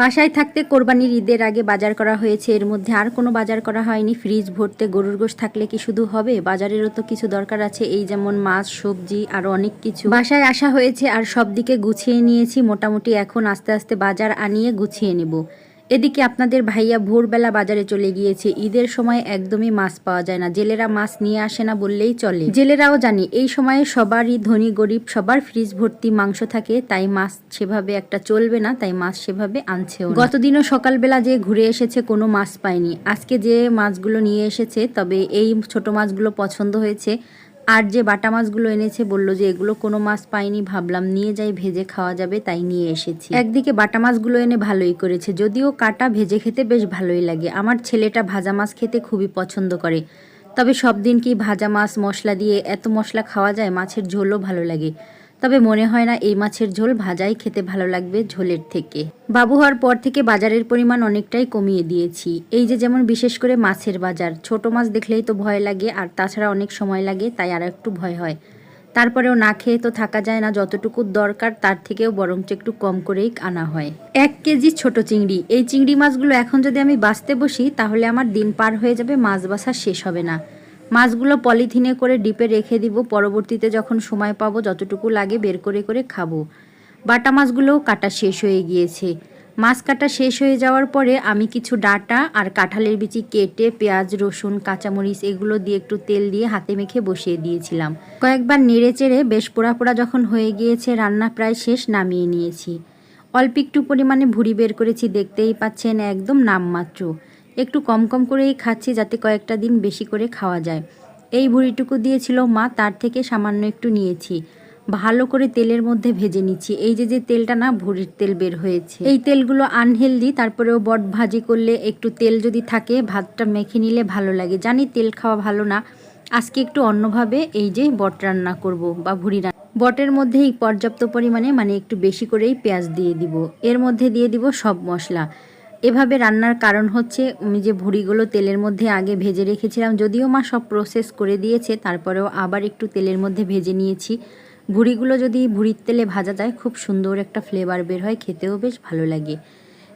বাসায় থাকতে কোরবানির ঈদের আগে বাজার করা হয়েছে। এর মধ্যে আর কোনো বাজার করা হয়নি। ফ্রিজ ভরতে গরুর গোশ থাকলে কি শুধু হবে? বাজারেরও তো কিছু দরকার আছে। এই যেমন মাছ, সবজি আর অনেক কিছু। বাসায় আসা হয়েছে আর সব দিকে গুছিয়ে নিয়েছি। মোটামুটি এখন আস্তে আস্তে বাজার আনিয়ে গুছিয়ে নেব। এদিকে আপনাদের ভাইয়া ভোরবেলা বাজারে চলে গিয়েছে। ঈদের সময় একদমই মাছ পাওয়া যায় না। জেলেরা মাছ নিয়ে আসে না বললেই চলে। জেলেরাও জানি, এই সময়ে সবারই ধনী, গরিব, সবার ফ্রিজ ভর্তি মাংস থাকে, তাই মাছ সেভাবে একটা চলবে না, তাই মাছ সেভাবে আনছেও গতদিনও সকালবেলা যে ঘুরে এসেছে কোনো মাছ পায়নি। আজকে যে মাছগুলো নিয়ে এসেছে, তবে এই ছোট মাছগুলো পছন্দ হয়েছে আর যে বাটা মাছগুলো এনেছে বলল যে এগুলো কোনো মাছ পাইনি, ভাবলাম নিয়ে যাই, ভেজে খাওয়া যাবে, তাই নিয়ে এসেছি। একদিকে বাটা মাছগুলো এনে ভালোই করেছে, যদিও কাটা ভেজে খেতে বেশ ভালোই লাগে। আমার ছেলেটা ভাজা মাছ খেতে খুবই পছন্দ করে। তবে সব দিন কি ভাজা মাছ, মশলা দিয়ে এত মশলা খাওয়া যায়, মাছের ঝোলও ভালো লাগে। তবে মনে হয় না এই মাছের ঝোল ভাজাই খেতে ভালো লাগবে ঝোলের থেকে। বাবু হওয়ার পর থেকে বাজারের পরিমাণ অনেকটাই কমিয়ে দিয়েছি। এই যে যেমন বিশেষ করে মাছের বাজার, ছোট মাছ দেখলেই তো ভয় লাগে আর তাছাড়া অনেক সময় লাগে, তাই আর একটু ভয় হয়। তারপরেও না খেয়ে তো থাকা যায় না, যতটুকু দরকার তার থেকেও বরঞ্চ একটু কম করেই আনা হয়। এক কেজি ছোট চিংড়ি, এই চিংড়ি মাছগুলো এখন যদি আমি বাঁচতে বসি, তাহলে আমার দিন পার হয়ে যাবে, মাছ বাসা শেষ হবে না। মাছগুলো পলিথিনে করে ডিপে রেখে দিব। পরবর্তীতে যখন সময় পাবো, যতটুকু লাগে বের করে করে খাব। বাটা মাছগুলোও কাটা শেষ হয়ে গিয়েছে। মাছ কাটা শেষ হয়ে যাওয়ার পরে আমি কিছু ডাটা আর কাঁঠালের বিচি কেটে পেঁয়াজ, রসুন, কাঁচামরিচ এগুলো দিয়ে একটু তেল দিয়ে হাতে মেখে বসিয়ে দিয়েছিলাম। কয়েকবার নেড়ে চেড়ে বেশ পোড়া পোড়া যখন হয়ে গিয়েছে, রান্না প্রায় শেষ নামিয়ে নিয়েছি। অল্প একটু পরিমাণে ভুড়ি বের করেছি, দেখতেই পাচ্ছেন একদম নামমাত্র। একটু কম কম করেই খাচ্ছি যাতে কয়েকটা দিন বেশি করে খাওয়া যায়। এই ভুড়িটুকু দিয়েছিল মা, তার থেকে সামান্য একটু নিয়েছি। ভালো করে তেলের মধ্যে ভেজে নিচ্ছি। এই যে যে তেলটা না, ভুড়ির তেল বের হয়েছে। এই তেলগুলো আনহেলদি তারপরেও বট ভাজি করলে একটু তেল যদি থাকে, ভাতটা মেখে নিলে ভালো লাগে। জানি তেল খাওয়া ভালো না। আজকে একটু অন্যভাবে এই যে বট রান্না করব বা ভুড়ি রান্না বটের মধ্যেই পর্যাপ্ত পরিমাণে মানে একটু বেশি করেই পেঁয়াজ দিয়ে দিব। এর মধ্যে দিয়ে দিব সব মশলা। এভাবে রান্নার কারণ হচ্ছে আমি যে ভুড়িগুলো তেলের মধ্যে আগে ভেজে রেখেছিলাম, যদিও মা সব প্রসেস করে দিয়েছে, তারপরেও আবার একটু তেলের মধ্যে ভেজে নিয়েছি। ভুড়িগুলো যদি ভুড়ির তেলে ভাজা যায়, খুব সুন্দর একটা ফ্লেভার বের হয়, খেতেও বেশ ভালো লাগে।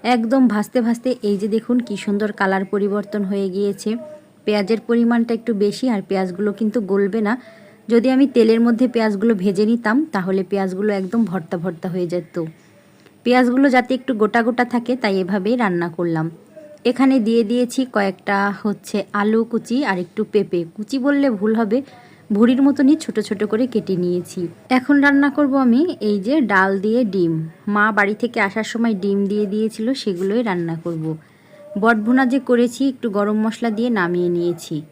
একদম ভাজতে ভাজতে এই যে দেখুন, কি সুন্দর কালার পরিবর্তন হয়ে গিয়েছে। পেঁয়াজের পরিমাণটা একটু বেশি, আর পেঁয়াজগুলো কিন্তু গলবে না। যদি আমি তেলের মধ্যে পেঁয়াজগুলো ভেজে নিতাম, তাহলে পেঁয়াজগুলো একদম ভর্তা ভর্তা হয়ে যেত। পেঁয়াজগুলো যাতে একটু গোটা গোটা থাকে, তাই এভাবেই রান্না করলাম। এখানে দিয়ে দিয়েছি কয়েকটা হচ্ছে আলু কুচি আর একটু পেঁপে। কুচি বললে ভুল হবে, ভুড়ির মতনই ছোট ছোট করে কেটে নিয়েছি। এখন রান্না করব আমি এই যে ডাল দিয়ে ডিম। মা বাড়ি থেকে আসার সময় ডিম দিয়ে দিয়েছিল, সেগুলোই রান্না করব। বটভুনা যে করেছি, একটু গরম মশলা দিয়ে নামিয়ে নিয়েছি।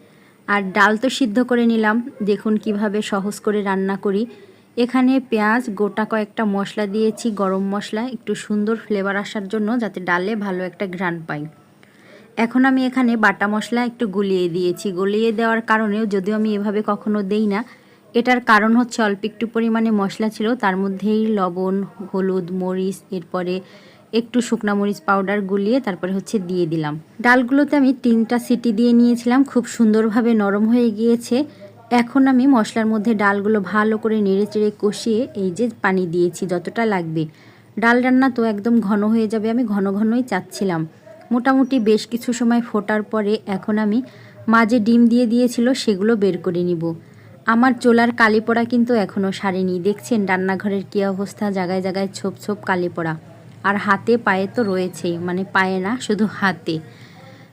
আর ডাল তো সিদ্ধ করে নিলাম, দেখুন কীভাবে সহজ করে রান্না করি। এখানে পেঁয়াজ, গোটা কয়েকটা মশলা দিয়েছি, গরম মশলা, একটু সুন্দর ফ্লেভার আসার জন্য যাতে ডালে ভালো একটা ঘ্রাণ পাই। এখন আমি এখানে বাটা মশলা একটু গুলিয়ে দিয়েছি। গুলিয়ে দেওয়ার কারণেও যদিও আমি এভাবে কখনো দেই না, এটার কারণ হচ্ছে অল্প একটু পরিমাণে মশলা ছিল, তার মধ্যেই লবণ, হলুদ, মরিচ, এরপরে একটু শুকনা মরিচ পাউডার গুলিয়ে তারপরে হচ্ছে দিয়ে দিলাম। ডালগুলোতে আমি তিনটা সিটি দিয়ে নিয়েছিলাম, খুব সুন্দরভাবে নরম হয়ে গিয়েছে। এখন আমি মশলার মধ্যে ডালগুলো ভালো করে নেড়ে চেড়ে কষিয়ে এই যে পানি দিয়েছি, যতটা লাগবে। ডাল রান্না তো একদম ঘন হয়ে যাবে, আমি ঘন ঘনই চাচ্ছিলাম। মোটামুটি বেশ কিছু সময় ফোটার পরে এখন আমি মাঝে ডিম দিয়ে দিয়েছিল, সেগুলো বের করে নিব। আমার চোলার কালি পড়া কিন্তু এখনও সারেনি। দেখছেন রান্নাঘরের কী অবস্থা, জায়গায় জায়গায় ছোপ ছোপ কালি পড়া। আর হাতে পায়ে তো রয়েছেই মানে পায়ে না, শুধু হাতে।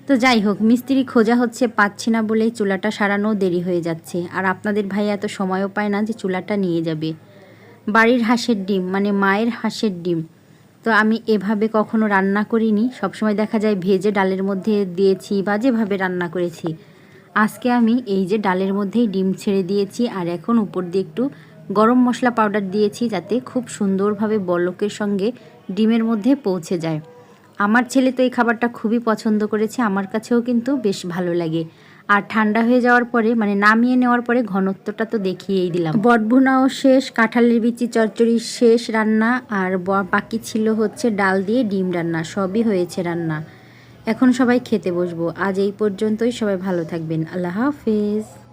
তো যাই হোক, মিস্ত্রি খোঁজা হচ্ছে, পাচ্ছি না বলেই চুলাটা সারানো দেরি হয়ে যাচ্ছে। আর আপনাদের ভাই এত সময়ও পায় না যে চুলাটা নিয়ে যাবে। বাড়ির হাঁসের ডিম মানে মায়ের হাঁসের ডিম। তো আমি এভাবে কখনো রান্না করিনি। সবসময় দেখা যায় ভেজে ডালের মধ্যে দিয়েছি বা যেভাবে রান্না করেছি। আজকে আমি এই যে ডালের মধ্যেই ডিম ছেড়ে দিয়েছি আর এখন উপর দিয়ে একটু গরম মশলা পাউডার দিয়েছি যাতে খুব সুন্দরভাবে বলকের সঙ্গে ডিমের মধ্যে পৌঁছে যায়। আমার ছেলে তো এই খাবারটা খুবই পছন্দ করেছে, আমার কাছেও কিন্তু বেশ ভালো লাগে। আর ঠান্ডা হয়ে যাওয়ার পরে মানে নামিয়ে নেওয়ার পরে ঘনত্বটা তো দেখিয়েই দিলাম। বটভুনাও শেষ, কাঁঠালের বিচি চচ্চড়ি শেষ রান্না, আর বাকি ছিল হচ্ছে ডাল দিয়ে ডিম রান্না, সবই হয়েছে রান্না। এখন সবাই খেতে বসবো। আজ এই পর্যন্তই, সবাই ভালো থাকবেন। আল্লাহ হাফেজ।